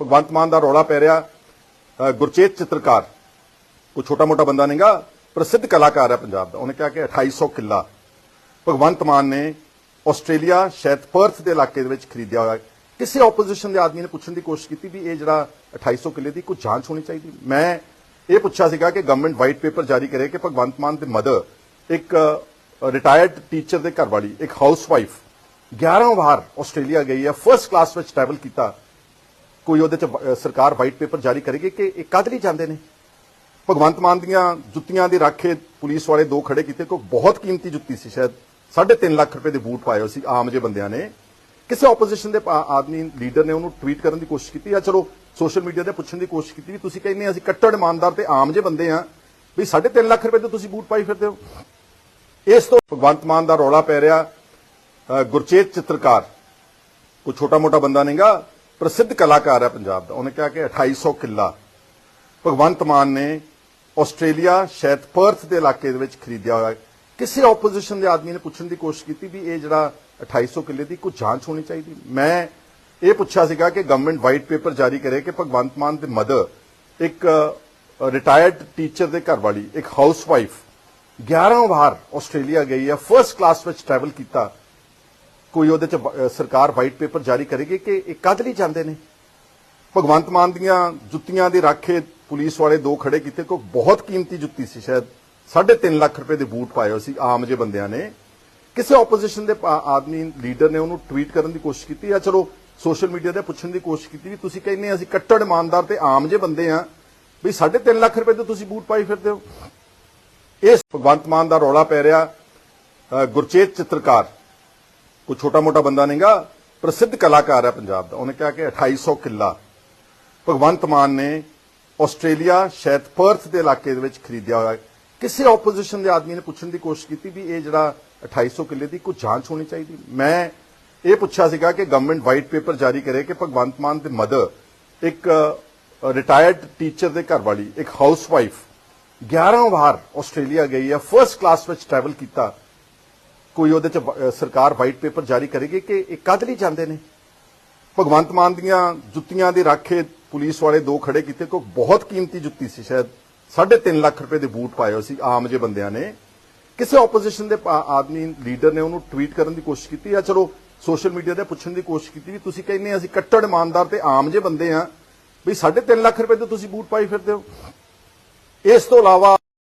ਭਗਵੰਤ ਮਾਨ ਦਾ ਰੌਲਾ ਪੈ ਰਿਹਾ ਗੁਰਚੇਤ ਚਿੱਤਰਕਾਰ। ਕੋਈ ਛੋਟਾ ਮੋਟਾ ਬੰਦਾ ਨਹੀਂਗਾ ਪ੍ਰਸਿੱਧ ਕਲਾਕਾਰ ਹੈ ਪੰਜਾਬ ਦਾ। ਉਹਨੇ ਕਿਹਾ ਕਿ 2800 ਕਿੱਲਾ ਭਗਵੰਤ ਮਾਨ ਨੇ ਆਸਟ੍ਰੇਲੀਆ, ਸ਼ਾਇਦ ਪਰਥ ਦੇ ਇਲਾਕੇ ਦੇ ਵਿੱਚ ਖਰੀਦਿਆ ਹੋਇਆ। ਕਿਸੇ ਆਪੋਜੀਸ਼ਨ ਦੇ ਆਦਮੀ ਨੇ ਪੁੱਛਣ ਦੀ ਕੋਸ਼ਿਸ਼ ਕੀਤੀ ਵੀ ਇਹ ਜਿਹੜਾ 2800 ਕਿੱਲੇ ਦੀ ਕੋਈ ਜਾਂਚ ਹੋਣੀ ਚਾਹੀਦੀ। ਮੈਂ ਇਹ ਪੁੱਛਿਆ ਸੀਗਾ ਕਿ ਗਵਰਨਮੈਂਟ ਵਾਈਟ ਪੇਪਰ ਜਾਰੀ ਕਰੇ ਕਿ ਭਗਵੰਤ ਮਾਨ ਦੇ ਮਦਰ ਇੱਕ ਰਿਟਾਇਰਡ ਟੀਚਰ ਦੇ ਘਰ ਵਾਲੀ ਇੱਕ ਹਾਊਸਵਾਈਫ 11 ਵਾਰ ਆਸਟ੍ਰੇਲੀਆ ਗਈ ਹੈ। ਫਰਸਟ ਕਲਾਸ ਵਿੱਚ ਟਰੈਵਲ ਕੀਤਾ। ਕੋਈ ਉਹਦੇ ਚ ਸਰਕਾਰ ਵਾਈਟ ਪੇਪਰ ਜਾਰੀ ਕਰੇਗੀ ਕਿ ਇਹ ਕਦ ਲਈ ਜਾਂਦੇ ਨੇ? ਭਗਵੰਤ ਮਾਨ ਦੀਆਂ ਜੁੱਤੀਆਂ ਦੇ ਰਾਖੇ ਪੁਲਿਸ ਵਾਲੇ ਦੋ ਖੜੇ ਕੀਤੇ ਕੋਈ ਬਹੁਤ ਕੀਮਤੀ ਜੁੱਤੀ ਸੀ, ਸ਼ਾਇਦ 3.5 ਲੱਖ ਰੁਪਏ ਦੇ ਬੂਟ ਪਾਏ ਹੋਏ ਸੀ ਆਮ ਜੇ ਬੰਦਿਆਂ ਨੇ। ਕਿਸੇ ਆਪੋਜੀਸ਼ਨ ਦੇ ਆਦਮੀ ਲੀਡਰ ਨੇ ਉਹਨੂੰ ਟਵੀਟ ਕਰਨ ਦੀ ਕੋਸ਼ਿਸ਼ ਕੀਤੀ ਆ ਚਲੋ ਸੋਸ਼ਲ ਮੀਡੀਆ ਤੇ ਪੁੱਛਣ ਦੀ ਕੋਸ਼ਿਸ਼ ਕੀਤੀ ਵੀ ਤੁਸੀਂ ਕਹਿੰਦੇ ਅਸੀਂ ਕੱਟੜ ਇਮਾਨਦਾਰ ਤੇ ਆਮ ਜੇ ਬੰਦੇ ਆ, ਵੀ 3.5 ਲੱਖ ਰੁਪਏ ਦੇ ਤੁਸੀਂ ਬੂਟ ਪਾਈ ਫਿਰਦੇ ਹੋ? ਇਸ ਤੋਂ ਭਗਵੰਤ ਮਾਨ ਦਾ ਰੌਲਾ ਪੈ ਰਿਹਾ ਗੁਰਚੇਤ ਚਿੱਤਰਕਾਰ। ਕੋਈ ਛੋਟਾ ਮੋਟਾ ਬੰਦਾ ਨਹੀਂਗਾ ਪ੍ਰਸਿੱਧ ਕਲਾਕਾਰ ਹੈ ਪੰਜਾਬ ਦਾ। ਉਹਨੇ ਕਿਹਾ ਕਿ 2800 ਕਿੱਲਾ ਭਗਵੰਤ ਮਾਨ ਨੇ ਆਸਟ੍ਰੇਲੀਆ, ਸ਼ਾਇਦ ਪਰਥ ਦੇ ਇਲਾਕੇ ਦੇ ਵਿੱਚ ਖਰੀਦਿਆ ਹੋਇਆ। ਕਿਸੇ ਆਪੋਜੀਸ਼ਨ ਦੇ ਆਦਮੀ ਨੇ ਪੁੱਛਣ ਦੀ ਕੋਸ਼ਿਸ਼ ਕੀਤੀ ਵੀ ਇਹ ਜਿਹੜਾ 2800 ਕਿੱਲੇ ਦੀ ਕੋਈ ਜਾਂਚ ਹੋਣੀ ਚਾਹੀਦੀ। ਮੈਂ ਇਹ ਪੁੱਛਿਆ ਸੀਗਾ ਕਿ ਗਵਰਨਮੈਂਟ ਵਾਈਟ ਪੇਪਰ ਜਾਰੀ ਕਰੇ ਕਿ ਭਗਵੰਤ ਮਾਨ ਦੇ ਮਦਰ ਇੱਕ ਰਿਟਾਇਰਡ ਟੀਚਰ ਦੇ ਘਰ ਵਾਲੀ ਇੱਕ ਹਾਊਸਵਾਈਫ 11 ਵਾਰ ਆਸਟ੍ਰੇਲੀਆ ਗਈ ਹੈ। ਫਰਸਟ ਕਲਾਸ ਵਿੱਚ ਟਰੈਵਲ ਕੀਤਾ। ਕੋਈ ਉਹਦੇ ਚ ਸਰਕਾਰ ਵਾਈਟ ਪੇਪਰ ਜਾਰੀ ਕਰੇਗੀ ਕਿ ਇਹ ਕਦ ਲਈ ਜਾਂਦੇ ਨੇ? ਭਗਵੰਤ ਮਾਨ ਦੀਆਂ ਜੁੱਤੀਆਂ ਦੇ ਰਾਖੇ ਪੁਲਿਸ ਵਾਲੇ ਦੋ ਖੜੇ ਕੀਤੇ, ਕੋਈ ਬਹੁਤ ਕੀਮਤੀ ਜੁੱਤੀ ਸੀ ਸ਼ਾਇਦ 3.5 ਲੱਖ ਰੁਪਏ ਦੇ ਬੂਟ ਪਾਏ ਹੋਏ ਸੀ ਆਮ ਜੇ ਬੰਦਿਆਂ ਨੇ। ਕਿਸੇ ਆਪੋਜੀਸ਼ਨ ਦੇ ਆਦਮੀ ਲੀਡਰ ਨੇ ਉਹਨੂੰ ਟਵੀਟ ਕਰਨ ਦੀ ਕੋਸ਼ਿਸ਼ ਕੀਤੀ ਜਾਂ ਚਲੋ ਸੋਸ਼ਲ ਮੀਡੀਆ ਤੇ ਪੁੱਛਣ ਦੀ ਕੋਸ਼ਿਸ਼ ਕੀਤੀ ਵੀ ਤੁਸੀਂ ਕਹਿੰਦੇ ਅਸੀਂ ਕੱਟੜ ਇਮਾਨਦਾਰ ਤੇ ਆਮ ਜੇ ਬੰਦੇ ਆ, ਵੀ 3.5 ਲੱਖ ਰੁਪਏ ਦੇ ਤੁਸੀਂ ਬੂਟ ਪਾਈ ਫਿਰਦੇ ਹੋ? ਇਸ ਭਗਵੰਤ ਮਾਨ ਦਾ ਰੌਲਾ ਪੈ ਰਿਹਾ ਗੁਰਚੇਤ ਚਿੱਤਰਕਾਰ ਕੋਈ ਛੋਟਾ ਮੋਟਾ ਬੰਦਾ ਨਹੀਂਗਾ, ਪ੍ਰਸਿੱਧ ਕਲਾਕਾਰ ਹੈ ਪੰਜਾਬ ਦਾ। ਉਹਨੇ ਕਿਹਾ ਕਿ 2800 ਕਿੱਲਾ। ਭਗਵੰਤ ਮਾਨ ਨੇ ਆਸਟ੍ਰੇਲੀਆ, ਸ਼ਾਇਦ ਪਰਥ ਦੇ ਇਲਾਕੇ ਦੇ ਵਿੱਚ ਖਰੀਦਿਆ ਹੋਇਆ। ਕਿਸੇ ਆਪੋਜੀਸ਼ਨ ਦੇ ਆਦਮੀ ਨੇ ਪੁੱਛਣ ਦੀ ਕੋਸ਼ਿਸ਼ ਕੀਤੀ ਵੀ ਇਹ ਜਿਹੜਾ 2800 ਕਿੱਲੇ ਦੀ ਕੋਈ ਜਾਂਚ ਹੋਣੀ ਚਾਹੀਦੀ। ਮੈਂ ਇਹ ਪੁੱਛਿਆ ਸੀਗਾ ਕਿ ਗਵਰਨਮੈਂਟ ਵਾਈਟ ਪੇਪਰ ਜਾਰੀ ਕਰੇ ਕਿ ਭਗਵੰਤ ਮਾਨ ਦੇ ਮਦਰ ਇੱਕ ਰਿਟਾਇਰਡ ਟੀਚਰ ਦੇ ਘਰ ਵਾਲੀ ਇੱਕ ਹਾਊਸਵਾਈਫ 11 ਵਾਰ ਆਸਟ੍ਰੇਲੀਆ ਗਈ ਹੈ ਫਰਸਟ ਕਲਾਸ ਵਿੱਚ ਟਰੈਵਲ ਕੀਤਾ। ਕੋਈ ਉਹਦੇ ਚ ਸਰਕਾਰ ਵਾਈਟ ਪੇਪਰ ਜਾਰੀ ਕਰੇਗੀ ਕਿ ਇਹ ਕਦ ਲਈ ਜਾਂਦੇ ਨੇ? ਭਗਵੰਤ ਮਾਨ ਦੀਆਂ ਜੁੱਤੀਆਂ ਦੇ ਰਾਖੇ ਪੁਲਿਸ ਵਾਲੇ ਦੋ ਖੜੇ ਕੀਤੇ ਕੋਈ ਬਹੁਤ ਕੀਮਤੀ ਜੁੱਤੀ ਸੀ, ਸ਼ਾਇਦ 3.5 ਲੱਖ ਰੁਪਏ ਦੇ ਬੂਟ ਪਾਏ ਹੋਏ ਸੀ ਆਮ ਜੇ ਬੰਦਿਆਂ ਨੇ। ਕਿਸੇ ਆਪੋਜੀਸ਼ਨ ਦੇ ਆਦਮੀ ਲੀਡਰ ਨੇ ਉਹਨੂੰ ਟਵੀਟ ਕਰਨ ਦੀ ਕੋਸ਼ਿਸ਼ ਕੀਤੀ ਆ ਚਲੋ ਸੋਸ਼ਲ ਮੀਡੀਆ ਤੇ ਪੁੱਛਣ ਦੀ ਕੋਸ਼ਿਸ਼ ਕੀਤੀ ਵੀ ਤੁਸੀਂ ਕਹਿੰਦੇ ਅਸੀਂ ਕੱਟੜ ਇਮਾਨਦਾਰ ਤੇ ਆਮ ਜੇ ਬੰਦੇ ਆ, ਵੀ 3.5 ਲੱਖ ਰੁਪਏ ਦੇ ਤੁਸੀਂ ਬੂਟ ਪਾਈ ਫਿਰਦੇ ਹੋ। ਇਸ ਤੋਂ ਇਲਾਵਾ